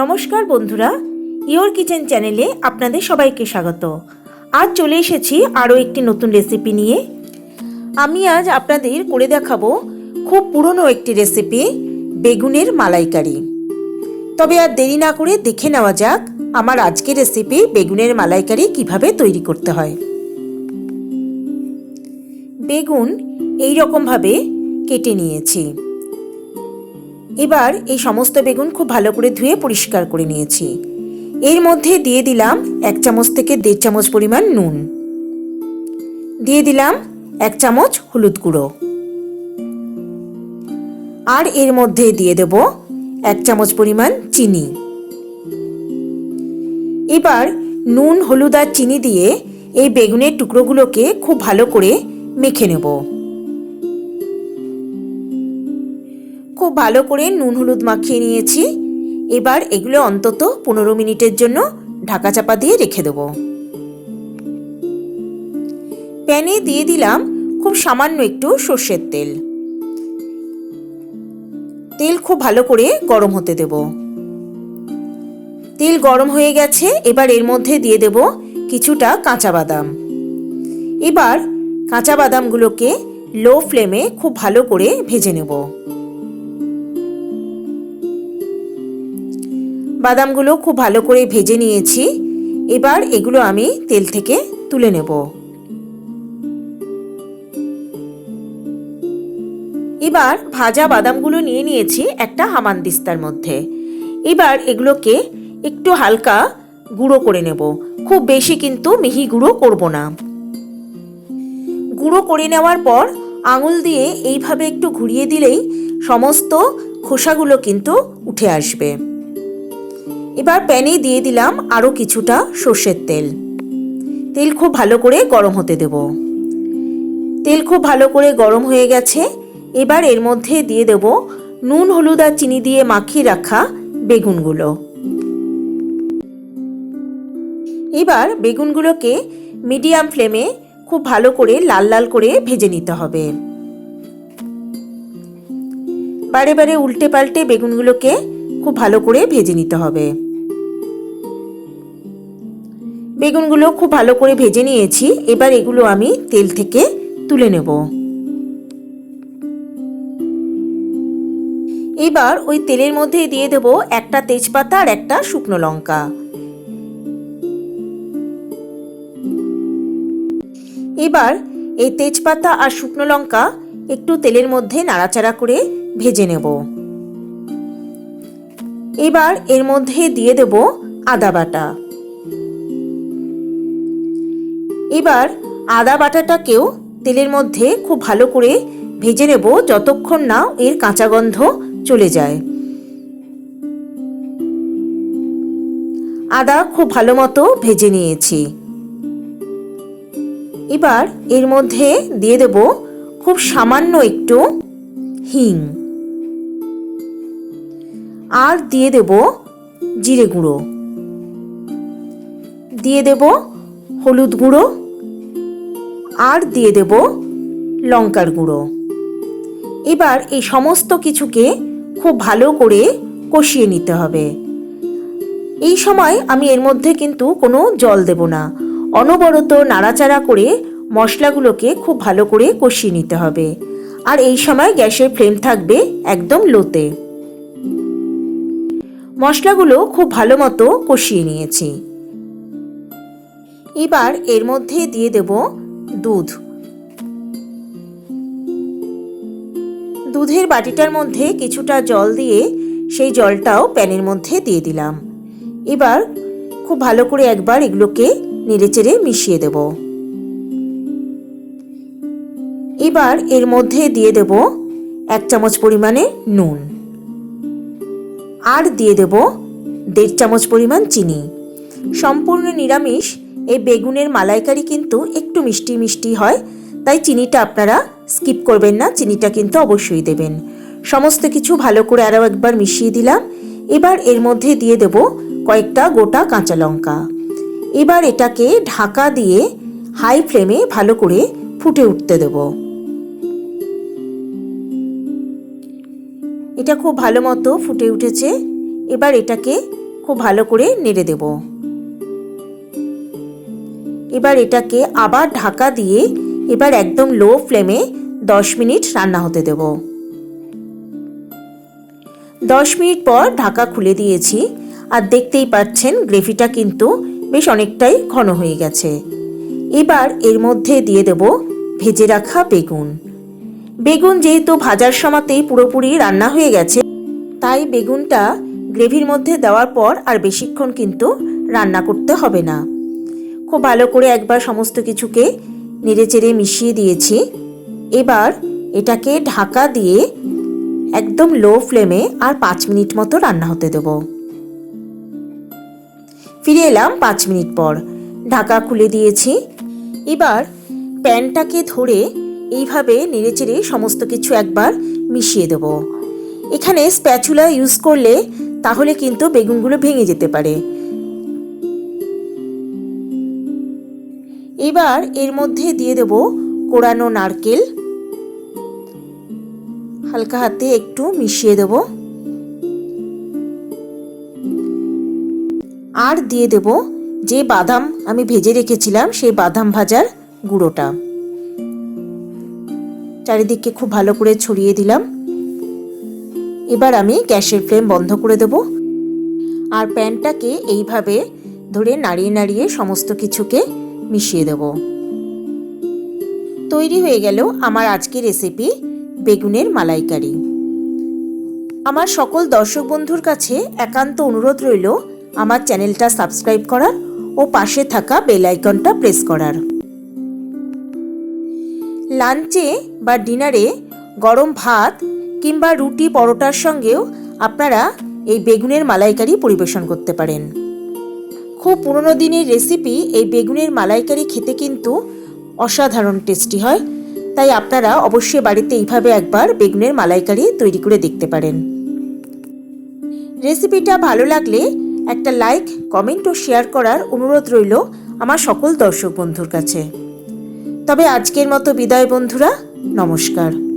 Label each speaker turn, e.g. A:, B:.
A: নমস্কার বন্ধুরা your kitchen চ্যানেলে আপনাদের সবাইকে স্বাগত। আজ চলে এসেছি আরও একটি নতুন রেসিপি নিয়ে। আমি আজ আপনাদের করে দেখাবো খুব পুরনো একটি রেসিপি বেগুনের মালাইকারি। তবে আর দেরি না করে দেখে নেওয়া যাক আমার আজকের রেসিপি বেগুনের মালাইকারি কীভাবে তৈরি করতে হয়। বেগুন এই রকমভাবে কেটে নিয়েছি। এবার এই সমস্ত বেগুন খুব ভালো করে ধুয়ে পরিষ্কার করে নিয়েছি। এর মধ্যে দিয়ে দিলাম এক চামচ থেকে দেড় চামচ পরিমাণ নুন। দিয়ে দিলাম এক চামচ হলুদ গুঁড়ো। আর এর মধ্যে দিয়ে দেব এক চামচ পরিমাণ চিনি। এবার নুন, হলুদ আর চিনি দিয়ে এই বেগুনের টুকরোগুলোকে খুব ভালো করে মেখে নেব। খুব ভালো করে নুন হলুদ মাখিয়ে নিয়েছি। এবার এগুলো অন্তত পনেরো মিনিটের জন্য ঢাকা চাপা দিয়ে রেখে দেব। প্যানে দিয়ে দিলাম খুব সামান্য একটু সর্ষের তেল। তেল খুব ভালো করে গরম হতে দেব। তেল গরম হয়ে গেছে, এবার এর মধ্যে দিয়ে দেব কিছুটা কাঁচা বাদাম। এবার কাঁচা বাদামগুলোকে লো ফ্লেমে খুব ভালো করে ভেজে নেব। বাদামগুলো খুব ভালো করে ভেজে নিয়েছি। এবার এগুলো আমি তেল থেকে তুলে নেব। এবার ভাজা বাদামগুলো নিয়ে নিয়েছি একটা হামানদিস্তার মধ্যে। এবার এগুলোকে একটু হালকা গুঁড়ো করে নেব। খুব বেশি কিন্তু মিহি গুঁড়ো করব না। গুঁড়ো করে নেওয়ার পর আঙুল দিয়ে এইভাবে একটু ঘুরিয়ে দিলেই সমস্ত খোসাগুলো কিন্তু উঠে আসবে। এবার প্যানে দিয়ে দিলাম আরও কিছুটা সর্ষের তেল। তেল খুব ভালো করে গরম হতে দেব। তেল খুব ভালো করে গরম হয়ে গেছে। এবার এর মধ্যে দিয়ে দেব নুন, হলুদ আর চিনি দিয়ে মাখিয়ে রাখা বেগুনগুলো। এবার বেগুনগুলোকে মিডিয়াম ফ্লেমে খুব ভালো করে লাল লাল করে ভেজে নিতে হবে। বারে বারে উল্টে পাল্টে বেগুনগুলোকে খুব ভালো করে ভেজে নিতে হবে। বেগুনগুলো খুব ভালো করে ভেজে নিয়েছি। এবার এগুলো আমি তেল থেকে তুলে নেব। এবার ওই তেলের মধ্যে দিয়ে দেব একটা তেজপাতা আর একটা শুকনো লঙ্কা। এবার এই তেজপাতা আর শুকনো লঙ্কা একটু তেলের মধ্যে নাড়াচাড়া করে ভেজে নেব। এবার এর মধ্যে দিয়ে দেব আদা বাটা। এবার আদা বাটাটাকেও তেলের মধ্যে খুব ভালো করে ভেজে নেব যতক্ষণ না এর কাঁচা গন্ধ চলে যায়। আদা খুব ভালো মতো ভেজে নিয়েছি। এবার এর মধ্যে দিয়ে দেব খুব সামান্য একটু হিং। আর দিয়ে দেব জিরে গুঁড়ো। দিয়ে দেব হলুদ গুঁড়ো। আর দিয়ে দেব লঙ্কার গুঁড়ো। এবার এই সমস্ত কিছুকে খুব ভালো করে কষিয়ে নিতে হবে। এই সময় আমি এর মধ্যে কিন্তু কোনো জল দেব না। অনবরত নাড়াচাড়া করে মশলাগুলোকে খুব ভালো করে কষিয়ে নিতে হবে। আর এই সময় গ্যাসের ফ্লেম থাকবে একদম লোতে। মশলাগুলো খুব ভালো মতো কষিয়ে নিয়েছি। এবার এর মধ্যে দিয়ে দেব দুধ। দুধের বাটিটার মধ্যে কিছুটা জল দিয়ে সেই জলটাও প্যানের মধ্যে দিয়ে দিলাম। এবার খুব ভালো করে একবার এগুলোকে নেড়েচেড়ে মিশিয়ে দেব। এবার এর মধ্যে দিয়ে দেব এক চামচ পরিমাণে নুন। আর দিয়ে দেব দেড় চামচ পরিমাণ চিনি। সম্পূর্ণ নিরামিষ এই বেগুনের মালাইকারি কিন্তু একটু মিষ্টি মিষ্টি হয়, তাই চিনিটা আপনারা স্কিপ করবেন না, চিনিটা কিন্তু অবশ্যই দেবেন। সমস্ত কিছু ভালো করে আরও একবার মিশিয়ে দিলাম। এবার এর মধ্যে দিয়ে দেব কয়েকটা গোটা কাঁচা লঙ্কা। এবার এটাকে ঢাকা দিয়ে হাই ফ্লেমে ভালো করে ফুটে উঠতে দেব। এটা খুব ভালো মতো ফুটে উঠেছে। এবার এটাকে খুব ভালো করে নেড়ে দেব। এবার এটাকে আবার ঢাকা দিয়ে এবার একদম লো ফ্লেমে দশ মিনিট রান্না হতে দেব। দশ মিনিট পর ঢাকা খুলে দিয়েছি আর দেখতেই পাচ্ছেন গ্রেভিটা কিন্তু বেশ অনেকটাই ঘন হয়ে গেছে। এবার এর মধ্যে দিয়ে দেব ভেজে রাখা বেগুন। বেগুন যেহেতু ভাজার সময়তেই পুরোপুরি রান্না হয়ে গেছে, তাই বেগুনটা গ্রেভির মধ্যে দেওয়ার পর আর বেশিক্ষণ কিন্তু রান্না করতে হবে না। খুব ভালো করে একবার সমস্ত কিছুকে নেড়েচেড়ে মিশিয়ে দিয়েছি। এবার এটাকে ঢাকা দিয়ে একদম লো ফ্লেমে আর পাঁচ মিনিট মতো রান্না হতে দেব। ফিরে এলাম পাঁচ মিনিট পর। ঢাকা খুলে দিয়েছি। এবার প্যানটাকে ধরে এইভাবে নেড়েচেড়ে সমস্ত কিছু একবার মিশিয়ে দেব। এখানে স্প্যাচুলা ইউজ করলে তাহলে কিন্তু বেগুনগুলো ভেঙে যেতে পারে। এবার এর মধ্যে দিয়ে দেব কোড়ানো নারকেল। হালকা হাতে একটু মিশিয়ে দেব। আর দিয়ে দেব যে বাদাম আমি ভেজে রেখেছিলাম, সেই বাদাম ভাজার গুঁড়োটা। চারিদিককে খুব ভালো করে ছড়িয়ে দিলাম। এবার আমি গ্যাসের ফ্লেম বন্ধ করে দেব। আর প্যানটাকে এইভাবে ধরে নাড়িয়ে নাড়িয়ে সমস্ত কিছুকে মিশিয়ে দেব। তৈরি হয়ে গেল আমার আজকের রেসিপি বেগুনের মালাইকারি। আমার সকল দর্শক বন্ধুর কাছে একান্ত অনুরোধ রইল আমার চ্যানেলটা সাবস্ক্রাইব করার ও পাশে থাকা বেল আইকনটা প্রেস করার। লাঞ্চে বা ডিনারে গরম ভাত কিংবা রুটি পরোটার সঙ্গেও আপনারা এই বেগুনের মালাইকারি পরিবেশন করতে পারেন। খুব পুরনো দিনের রেসিপি এই বেগুনের মালাইকারি খেতে কিন্তু অসাধারণ টেস্টি হয়। তাই আপনারা অবশ্যই বাড়িতে এইভাবে একবার বেগুনের মালাইকারি তৈরি করে দেখতে পারেন। রেসিপিটা ভালো লাগলে একটা লাইক কমেন্ট ও শেয়ার করার অনুরোধ রইল আমার সকল দর্শক বন্ধুর কাছে। তবে আজকের মতো বিদায় বন্ধুরা, নমস্কার।